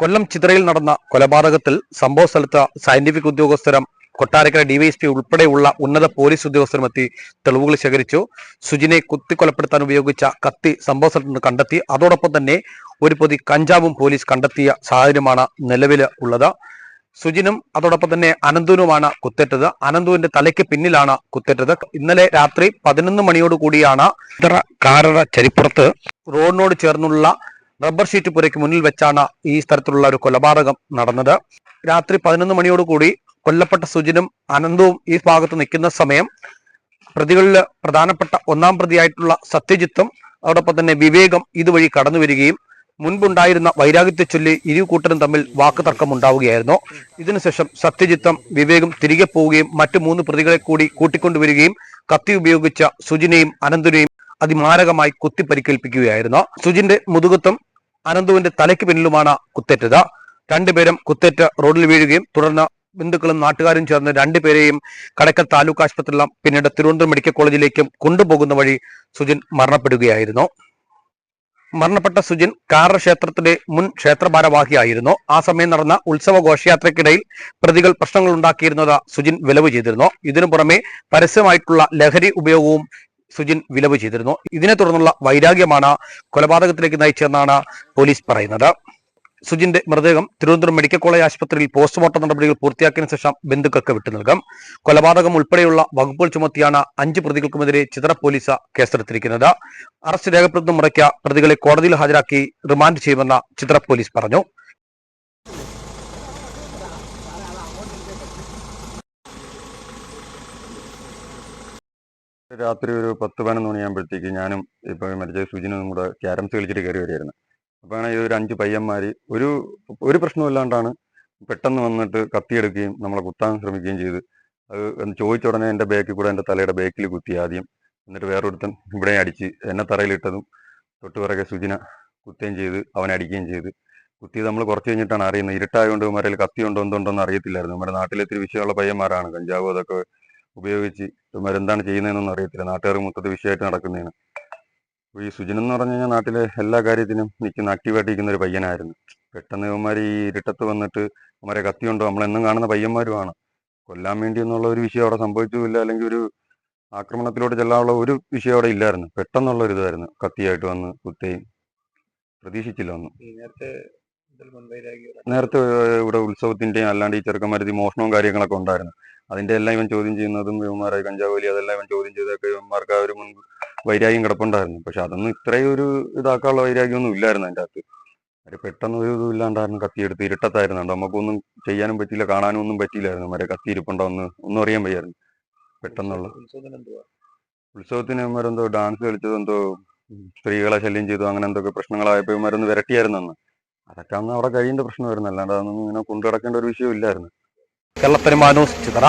കൊല്ലം ചിത്രയിൽ നടന്ന കൊലപാതകത്തിൽ സംഭവ സ്ഥലത്ത് സയന്റിഫിക് ഉദ്യോഗസ്ഥരും കൊട്ടാരക്കര ഡിവൈഎസ്പി ഉൾപ്പെടെയുള്ള ഉന്നത പോലീസ് ഉദ്യോഗസ്ഥരും എത്തി തെളിവുകൾ ശേഖരിച്ചു. സുജിനെ കുത്തിക്കൊലപ്പെടുത്താൻ ഉപയോഗിച്ച കത്തി സംഭവ സ്ഥലത്ത് നിന്ന് കണ്ടെത്തി. അതോടൊപ്പം തന്നെ ഒരു പൊതി കഞ്ചാവും പോലീസ് കണ്ടെത്തിയ സാഹചര്യമാണ് നിലവിൽ ഉള്ളത്. സുജിനും അതോടൊപ്പം തന്നെ അനന്തുനുമാണ് കുത്തേറ്റത്. അനന്തുവിന്റെ തലയ്ക്ക് പിന്നിലാണ് കുത്തേറ്റത്. ഇന്നലെ രാത്രി പതിനൊന്ന് മണിയോട് കൂടിയാണ് കാരറ ചരിപ്പുറത്ത് റോഡിനോട് ചേർന്നുള്ള റബ്ബർ ഷീറ്റ് പുരയ്ക്ക് മുന്നിൽ വെച്ചാണ് ഈ സ്ഥലത്തുള്ള ഒരു കൊലപാതകം നടന്നത്. രാത്രി പതിനൊന്ന് മണിയോട് കൂടി കൊല്ലപ്പെട്ട സുജിനും അനന്തവും ഈ ഭാഗത്ത് നിൽക്കുന്ന സമയം പ്രതികളിൽ പ്രധാനപ്പെട്ട ഒന്നാം പ്രതിയായിട്ടുള്ള സത്യജിത്തും അതോടൊപ്പം തന്നെ വിവേകം ഇതുവഴി കടന്നു വരികയും മുൻപുണ്ടായിരുന്ന വൈരാഗ്യത്തെ ചൊല്ലി ഇരു കൂട്ടരും തമ്മിൽ വാക്കുതർക്കം ഉണ്ടാവുകയായിരുന്നു. ഇതിനുശേഷം സത്യജിത്തം വിവേകം തിരികെ പോവുകയും മറ്റു മൂന്ന് പ്രതികളെ കൂടി കൂട്ടിക്കൊണ്ടുവരികയും കത്തി ഉപയോഗിച്ച സുജിനെയും അനന്തുനെയും അതിമാരകമായി കുത്തിപ്പരിക്കേൽപ്പിക്കുകയായിരുന്നു. സുജിന്റെ മുതുകത്തും അനന്തുവിന്റെ തലയ്ക്ക് പിന്നിലുമാണ് കുത്തേറ്റത്. രണ്ടുപേരും കുത്തേറ്റ് റോഡിൽ വീഴുകയും തുടർന്ന് ബന്ധുക്കളും നാട്ടുകാരും ചേർന്ന് രണ്ടുപേരെയും കടക്കൽ താലൂക്ക് ആശുപത്രിയിലും പിന്നീട് തിരുവനന്തപുരം മെഡിക്കൽ കോളേജിലേക്കും കൊണ്ടുപോകുന്ന വഴി സുജിൻ മരണപ്പെടുകയായിരുന്നു. മരണപ്പെട്ട സുജിൻ കാറ ക്ഷേത്രത്തിന്റെ മുൻ ക്ഷേത്രഭാരവാഹിയായിരുന്നു. ആ സമയം നടന്ന ഉത്സവ ഘോഷയാത്രയ്ക്കിടയിൽ പ്രതികൾ പ്രശ്നങ്ങൾ ഉണ്ടാക്കിയിരുന്നത് സുജിൻ വിലവ് ചെയ്തിരുന്നു. ഇതിനു പുറമെ പരസ്യമായിട്ടുള്ള ലഹരി ഉപയോഗവും സുജിൻ വിലവ് ചെയ്തിരുന്നു. ഇതിനെ തുടർന്നുള്ള വൈരാഗ്യമാണ് കൊലപാതകത്തിലേക്ക് നയിച്ചതെന്നാണ് പോലീസ് പറയുന്നത്. സുജിന്റെ മൃതദേഹം തിരുവനന്തപുരം മെഡിക്കൽ കോളേജ് ആശുപത്രിയിൽ പോസ്റ്റ്മോർട്ടം നടപടികൾ പൂർത്തിയാക്കിയതിനു ശേഷം ബന്ധുക്കൾക്ക് വിട്ടു നൽകും. കൊലപാതകം ഉൾപ്പെടെയുള്ള വകുപ്പുകൾ ചുമത്തിയാണ് അഞ്ച് പ്രതികൾക്കുമെതിരെ ചിത്ര പോലീസ് കേസെടുത്തിരിക്കുന്നത്. അറസ്റ്റ് രേഖപ്പെടുത്തുന്ന മുറയ്ക്ക് പ്രതികളെ കോടതിയിൽ ഹാജരാക്കി റിമാൻഡ് ചെയ്യുമെന്ന് ചിത്ര പോലീസ് പറഞ്ഞു. രാത്രി ഒരു പത്ത് പതിനൊന്ന് മണിയാകുമ്പോഴത്തേക്ക് ഞാനും ഇപ്പോൾ മരിച്ച സുജിനും കൂടെ ക്യാരംസ് കളിച്ചിട്ട് കയറി വരികയായിരുന്നു. അപ്പോൾ ഈ ഒരു അഞ്ച് പയ്യന്മാർ ഒരു ഒരു പ്രശ്നമില്ലാണ്ടാണ് പെട്ടെന്ന് വന്നിട്ട് കത്തിയെടുക്കുകയും നമ്മളെ കുത്താൻ ശ്രമിക്കുകയും ചെയ്ത്. അത് എന്ന് ചോദിച്ച ഉടനെ എന്റെ ബാക്കിൽ കൂടെ എന്റെ തലയുടെ ബാക്കിൽ കുത്തി ആദ്യം. എന്നിട്ട് വേറൊരുത്തൻ ഇവിടെ അടിച്ച് എന്നെ തറയിലിട്ടതും തൊട്ട് പിറകെ സുജിന കുത്തുകയും ചെയ്ത് അവനെ അടിക്കുകയും ചെയ്ത്. കുത്തിയത് നമ്മൾ കുറച്ച് കഴിഞ്ഞിട്ടാണ്. അറിയുന്നത്. ഇരുട്ടായതുകൊണ്ട് ഇവന്മാരിൽ കത്തി ഉണ്ടോ എന്തുണ്ടോന്ന് അറിയത്തില്ലായിരുന്നു. നമ്മുടെ നാട്ടിലെത്തിരി വിഷയമുള്ള പയ്യന്മാരാണ്. കഞ്ചാവ് അതൊക്കെ ഉപയോഗിച്ച് ഇവന്മാരെന്താണ് ചെയ്യുന്നതെന്നൊന്നും അറിയത്തില്ല. നാട്ടുകാർ മൊത്തത്തിൽ വിഷയമായിട്ട് നടക്കുന്നതാണ്. അപ്പോൾ ഈ സുജിൻ എന്ന് പറഞ്ഞു കഴിഞ്ഞാൽ നാട്ടിലെ എല്ലാ കാര്യത്തിനും നിൽക്കുന്ന ആക്റ്റീവായിട്ട് ഇരിക്കുന്ന ഒരു പയ്യനായിരുന്നു. പെട്ടെന്ന് ഇവന്മാർ ഈ ഇരുട്ടത്ത് വന്നിട്ട് അവന്മാരെ കത്തിയുണ്ടോ നമ്മളെന്നും കാണുന്ന പയ്യന്മാരുമാണ് കൊല്ലാൻ വേണ്ടി എന്നുള്ള ഒരു വിഷയം അവിടെ സംഭവിച്ചുമില്ല. അല്ലെങ്കിൽ ഒരു ആക്രമണത്തിലോട്ട് ചെല്ലാനുള്ള ഒരു വിഷയം അവിടെ ഇല്ലായിരുന്നു. പെട്ടെന്നുള്ള ഒരു ഇതായിരുന്നു. കത്തിയായിട്ട് വന്ന് കുത്തുകയും പ്രതീക്ഷിച്ചില്ല ഒന്നും. നേരത്തെ ഇവിടെ ഉത്സവത്തിന്റെയും അല്ലാണ്ട് ഈ ചെറുക്കന്മാരത് മോഷണവും കാര്യങ്ങളൊക്കെ ഉണ്ടായിരുന്നു. അതിന്റെ എല്ലാം ഇവൻ ചോദ്യം ചെയ്യുന്നതും ഇവന്മാരായി കഞ്ചാവലി അതെല്ലാം ഇവൻ ചോദ്യം ചെയ്തൊക്കെ ഇവന്മാർക്ക് ആ ഒരു മുൻപ് വൈരാഗ്യം കിടപ്പുണ്ടായിരുന്നു. പക്ഷെ അതൊന്നും ഇത്രയും ഒരു ഇതാക്കാനുള്ള വൈരാഗ്യമൊന്നും ഇല്ലായിരുന്നു അതിന്റെ അകത്ത്. അവരെ പെട്ടെന്ന് ഒരു ഇതും ഇല്ലാണ്ടായിരുന്നു കത്തിയെടുത്ത് ഇരുട്ടത്തായിരുന്നു നമുക്കൊന്നും ചെയ്യാനും പറ്റിയില്ല കാണാനും ഒന്നും പറ്റിയില്ലായിരുന്നു. മരെ കത്തിയിരിപ്പുണ്ടോ ഒന്ന് ഒന്നും അറിയാൻ വയ്യായിരുന്നു. പെട്ടെന്നുള്ള ഉത്സവത്തിന് ഇവന്മാരെന്തോ ഡാൻസ് കളിച്ചത് എന്തോ സ്ത്രീകളെ ശല്യം ചെയ്തു അങ്ങനെ എന്തൊക്കെ പ്രശ്നങ്ങളായപ്പോൾ ഇവന്മാരൊന്ന് വിരട്ടിയായിരുന്നു അന്ന് അതൊക്കെ അന്ന് അവിടെ കഴിയേണ്ട പ്രശ്നമായിരുന്നു. അല്ലാണ്ട് അതൊന്നും ഇങ്ങനെ കൊണ്ടു നടക്കേണ്ട ഒരു വിഷയം ഇല്ലായിരുന്നു. കേരള ചിത്ര